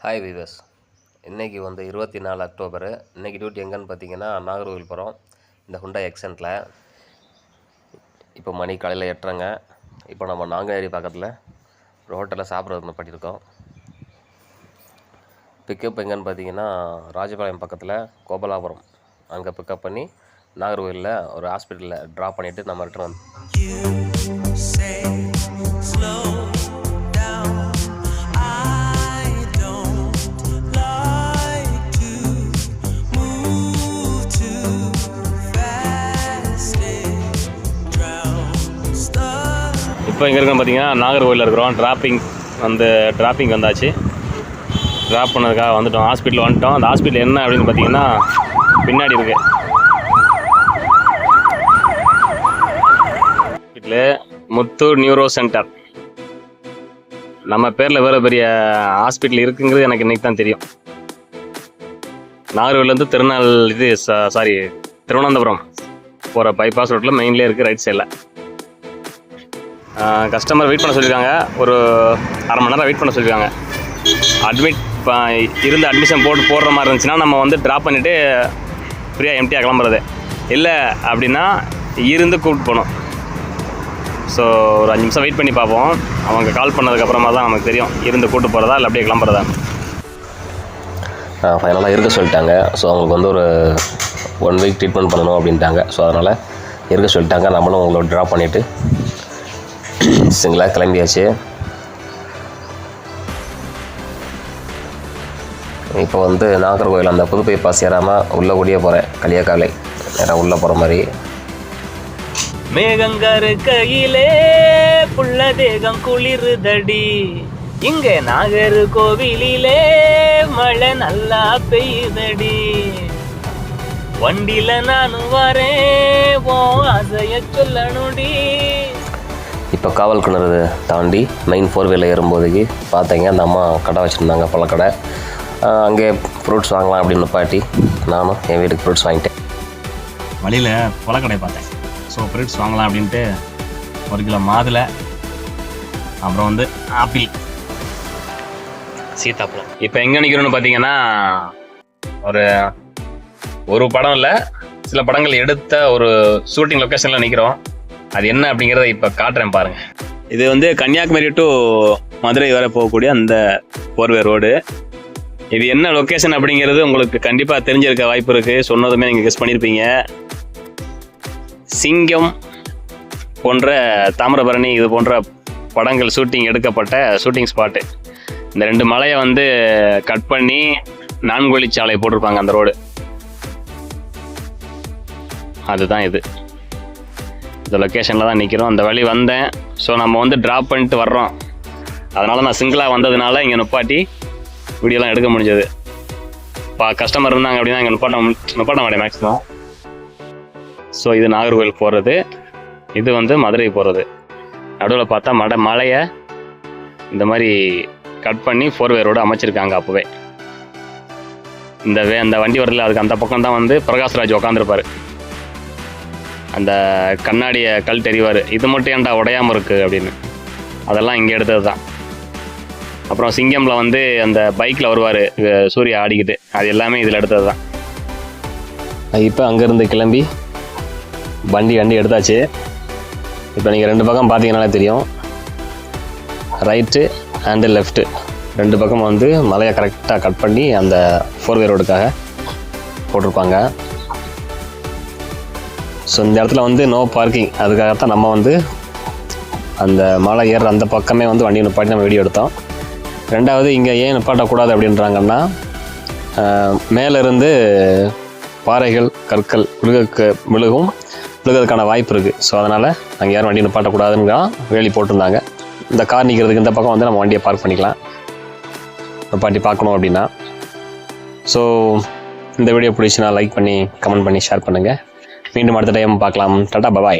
Hi viewers இன்றைக்கி வந்து இருபத்தி நாலு அக்டோபர். இன்றைக்கி டியூட்டி எங்கேன்னு பார்த்தீங்கன்னா நாகர்கோவில் போகிறோம் இந்த ஹுண்டா எக்ஸன்ட்டில் இப்போ மணி காலையில் எட்டுறங்க இப்போ நம்ம நாங்குநேரி பக்கத்தில் ஒரு ஹோட்டலில் சாப்பிட்றது பண்ணியிருக்கோம். பிக்கப் எங்கேன்னு பார்த்தீங்கன்னா ராஜபாளையம் பக்கத்தில் கோபலாபுரம். அங்கே பிக்கப் பண்ணி நாகர்கோவிலில் ஒரு ஹாஸ்பிட்டலில் ட்ராப் பண்ணிவிட்டு நம்ம ரிட்டர்ன் வந்து இப்போ எங்கே இருக்கோம் பார்த்தீங்கன்னா நாகர்கோவிலில் இருக்கிறோம். டிராப்பிங் வந்து டிராப்பிங் வந்தாச்சு. ட்ராப் பண்ணதுக்காக வந்துட்டோம். ஹாஸ்பிட்டல் வந்துட்டோம். அந்த ஹாஸ்பிட்டல் என்ன அப்படின்னு பார்த்தீங்கன்னா பின்னாடி இருக்கு. ஹாஸ்பிட்டலு முத்தூர் நியூரோ சென்டர் நம்ம பேரில் வேறு பெரிய ஹாஸ்பிட்டல் இருக்குங்கிறது எனக்கு இன்னைக்கு தான் தெரியும். நாகர்கோவிலேருந்து திருநாள் இது சாரி திருவனந்தபுரம் போகிற பைபாஸ் ரோட்டில் மெயின்லேயே இருக்குது ரைட் சைடில் கஸ்டமர் வெயிட் பண்ண சொல்லியிருக்காங்க ஒரு அரை மணி நேரம் வெயிட் பண்ண சொல்லியிருக்காங்க அட்மிட் இருந்து அட்மிஷன் போட்டு போடுற மாதிரி இருந்துச்சுன்னா நம்ம வந்து ட்ராப் பண்ணிவிட்டு ஃப்ரீயாக எம்டியாக கிளம்புறது. இல்லை அப்படின்னா இருந்து கூப்பிட்டு போகணும். ஸோ ஒரு அஞ்சு நிமிஷம் வெயிட் பண்ணி பார்ப்போம். அவங்க கால் பண்ணதுக்கப்புறமா தான் நமக்கு தெரியும். இருந்து கூப்பிட்டு போகிறதா இல்லை அப்படியே கிளம்புறதா? ஃபைனலாக இருக்க சொல்லிட்டாங்க. ஸோ அவங்களுக்கு வந்து ஒரு ஒன் வீக் ட்ரீட்மெண்ட் பண்ணணும் அப்படின்ட்டாங்க. ஸோ அதனால் இருக்க சொல்லிட்டாங்க. நம்மளும் உங்களோட ட்ராப் பண்ணிவிட்டு சிங்கிளாக கிளம்பியாச்சு. இப்போ வந்து நாகர்கோவில் அந்த புதுப்பை பாஸ் ஏறாமல் உள்ளே கூடிய போகிறேன் களியக்காலை நேராக உள்ளே போகிற மாதிரி. மேகங்காரு கையிலே புள்ள தேகம் குளிருதடி. இங்க நாகர் கோவிலிலே மழை நல்லா பெய்யுதடி. வண்டியில நானும் வரேன் ஓ ஆசைய சொல்லணுடி. இப்போ காவல் கிணறு தாண்டி மெயின் ஃபோர்வேல ஏறும்போதுக்கு பார்த்தீங்க அந்த அம்மா கடை வச்சுருந்தாங்க பழக்கடை. அங்கே ஃப்ரூட்ஸ் வாங்கலாம் அப்படின்னு பாட்டி நானும் என் வீட்டுக்கு ஃப்ரூட்ஸ் வாங்கிட்டேன். வழியில் பழக்கடை பார்த்தேன். ஸோ ஃப்ரூட்ஸ் வாங்கலாம் அப்படின்ட்டு ஒரு கிலோ மாதுளை அப்புறம் வந்து ஆப்பிள் சீத்தாப்பழம். இப்போ எங்கே நிற்கிறோன்னு பார்த்தீங்கன்னா ஒரு ஒரு படம் இல்லை சில படங்கள் எடுத்த ஒரு ஷூட்டிங் லொக்கேஷனில் நிற்கிறோம் அது என்ன அப்படிங்கிறத இப்போ காட்டுறேன் பாருங்க. இது வந்து கன்னியாகுமரி டு மதுரை வரை போகக்கூடிய அந்த போர்வே ரோடு. இது என்ன லொக்கேஷன் அப்படிங்கிறது உங்களுக்கு கண்டிப்பாக தெரிஞ்சிருக்க வாய்ப்பு இருக்குது சொன்னதுமே நீங்கள் கெஸ் பண்ணியிருப்பீங்க சிங்கம் போன்ற தாமிரபரணி இது போன்ற படங்கள் ஷூட்டிங் எடுக்கப்பட்ட ஷூட்டிங் ஸ்பாட்டு இந்த ரெண்டு மலையை வந்து கட் பண்ணி நான்குவழி சாலை போட்டிருப்பாங்க அந்த ரோடு அதுதான் இது. இந்த லொக்கேஷனில் தான் நிற்கிறோம் அந்த வழி வந்தேன். ஸோ நம்ம வந்து ட்ராப் பண்ணிட்டு வர்றோம். அதனால் நான் சிங்கிளாக வந்ததுனால இங்கே நுப்பாட்டி வீடியோலாம் எடுக்க முடிஞ்சது. இப்போ கஸ்டமர் இருந்தாங்க அப்படின்னா இங்கே நுப்பாட்ட நுப்பாட்டம் நுப்பாட்ட மாட்டேன் மேக்ஸிமம் ஸோ இது நாகர்கோவில் போகிறது இது வந்து மதுரை போகிறது நடுவில் பார்த்தா மட மலையை இந்த மாதிரி கட் பண்ணி ஃபோர் வேரோடு அமைச்சிருக்காங்க அப்போவே. இந்த வே அந்த வண்டி வரல. அதுக்கு அந்த பக்கம் தான் வந்து பிரகாஷ்ராஜ் உட்காந்துருப்பாரு அந்த கண்ணாடியை கல் தெரிவார். இது மட்டும் ஏன்டா உடையாமல் இருக்குது அப்படின்னு. அதெல்லாம் இங்கே எடுத்தது தான் அப்புறம் சிங்கமில் வந்து அந்த பைக்கில் வருவார் சூர்யா ஆடிக்கிட்டு. அது எல்லாமே இதில் எடுத்தது தான் இப்போ அங்கேருந்து கிளம்பி வண்டி வண்டி எடுத்தாச்சு. இப்போ நீங்கள் ரெண்டு பக்கம் பார்த்தீங்கனாலே தெரியும். ரைட்டு அண்டு லெஃப்ட்டு ரெண்டு பக்கம் வந்து மலையை கரெக்டாக கட் பண்ணி அந்த ஃபோர் வே ரோடுக்காக போட்டிருப்பாங்க. ஸோ இந்த இடத்துல வந்து நோ பார்க்கிங் அதுக்காகத்தான் நம்ம வந்து அந்த மலை ஏறுற அந்த பக்கமே வந்து வண்டியை நிப்பாட்டி நம்ம வீடியோ எடுத்தோம். ரெண்டாவது இங்கே ஏன் நிப்பாட்டக்கூடாது அப்படின்றாங்கன்னா மேலேருந்து பாறைகள் கற்கள் விழுக விழுகும் விழுகிறதுக்கான வாய்ப்பு இருக்குது ஸோ அதனால் அங்கே யாரும் வண்டி நிப்பாட்டக்கூடாதுன்னு தான் வேலி போட்டிருந்தாங்க. இந்த கார் நிற்கிறதுக்கு இந்த பக்கம் வந்து நம்ம வண்டியை பார்க் பண்ணிக்கலாம். நிப்பாட்டி பார்க்கணும் அப்படின்னா. ஸோ இந்த வீடியோ பிடிச்சினா லைக் பண்ணி கமெண்ட் பண்ணி ஷேர் பண்ணுங்கள் மீண்டும் அடுத்த டைம் பார்க்கலாம். டாடா பபாய்